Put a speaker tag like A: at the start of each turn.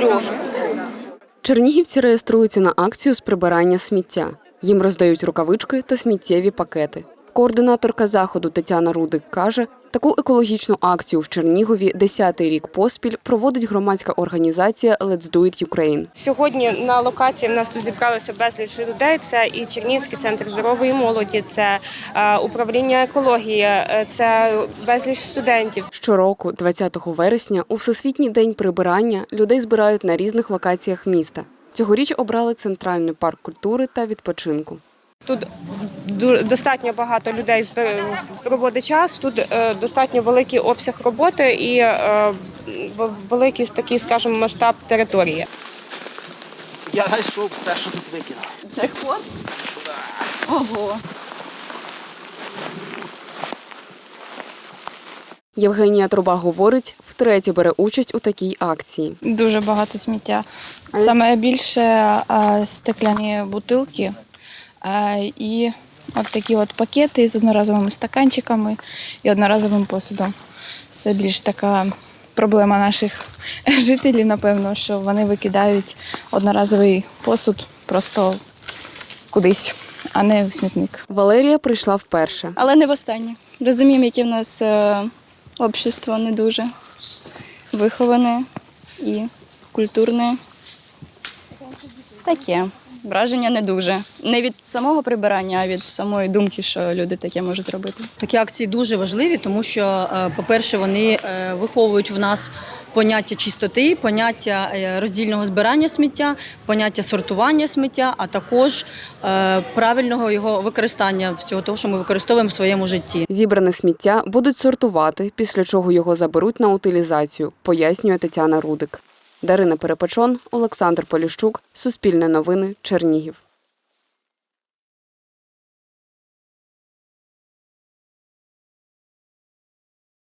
A: трьох.
B: Чернігівці реєструються на акцію з прибирання сміття. Їм роздають рукавички та сміттєві пакети. Координаторка заходу Тетяна Рудик каже, таку екологічну акцію в Чернігові 10-й рік поспіль проводить громадська організація Let's Do It Ukraine.
C: Сьогодні на локації в нас тут зібралося безліч людей. Це і Чернігівський центр здорової молоді, це е, управління екології, е, це безліч студентів.
B: Щороку, 20 вересня, у Всесвітній день прибирання людей збирають на різних локаціях міста. Цьогоріч обрали центральний парк культури та відпочинку.
C: Тут достатньо багато людей проводить час. Тут е, достатньо великий обсяг роботи і е, великий такий, скажімо, масштаб території.
D: Я знайшов все, що тут викинув.
A: Це ход? Ого.
B: Євгенія Труба говорить, втретє бере участь у такій акції.
E: Дуже багато сміття. Саме більше стекляні бутилки і от такі от пакети з одноразовими стаканчиками і одноразовим посудом. Це більш така проблема наших жителів, напевно, що вони викидають одноразовий посуд просто кудись, а не в смітник.
B: Валерія прийшла вперше.
E: Але не востаннє. Розуміємо, яке в нас е, общество не дуже виховане і культурне. Таке. Враження не дуже. Не від самого прибирання, а від самої думки, що люди таке можуть робити.
F: Такі акції дуже важливі, тому що, е, по-перше, вони е, виховують в нас поняття чистоти, поняття е, роздільного збирання сміття, поняття сортування сміття, а також правильного його використання всього того, що ми використовуємо в своєму житті.
B: Зібране сміття будуть сортувати, після чого його заберуть на утилізацію, пояснює Тетяна Рудик. Дарина Перепечон, Олександр Поліщук, Суспільне новини, Чернігів.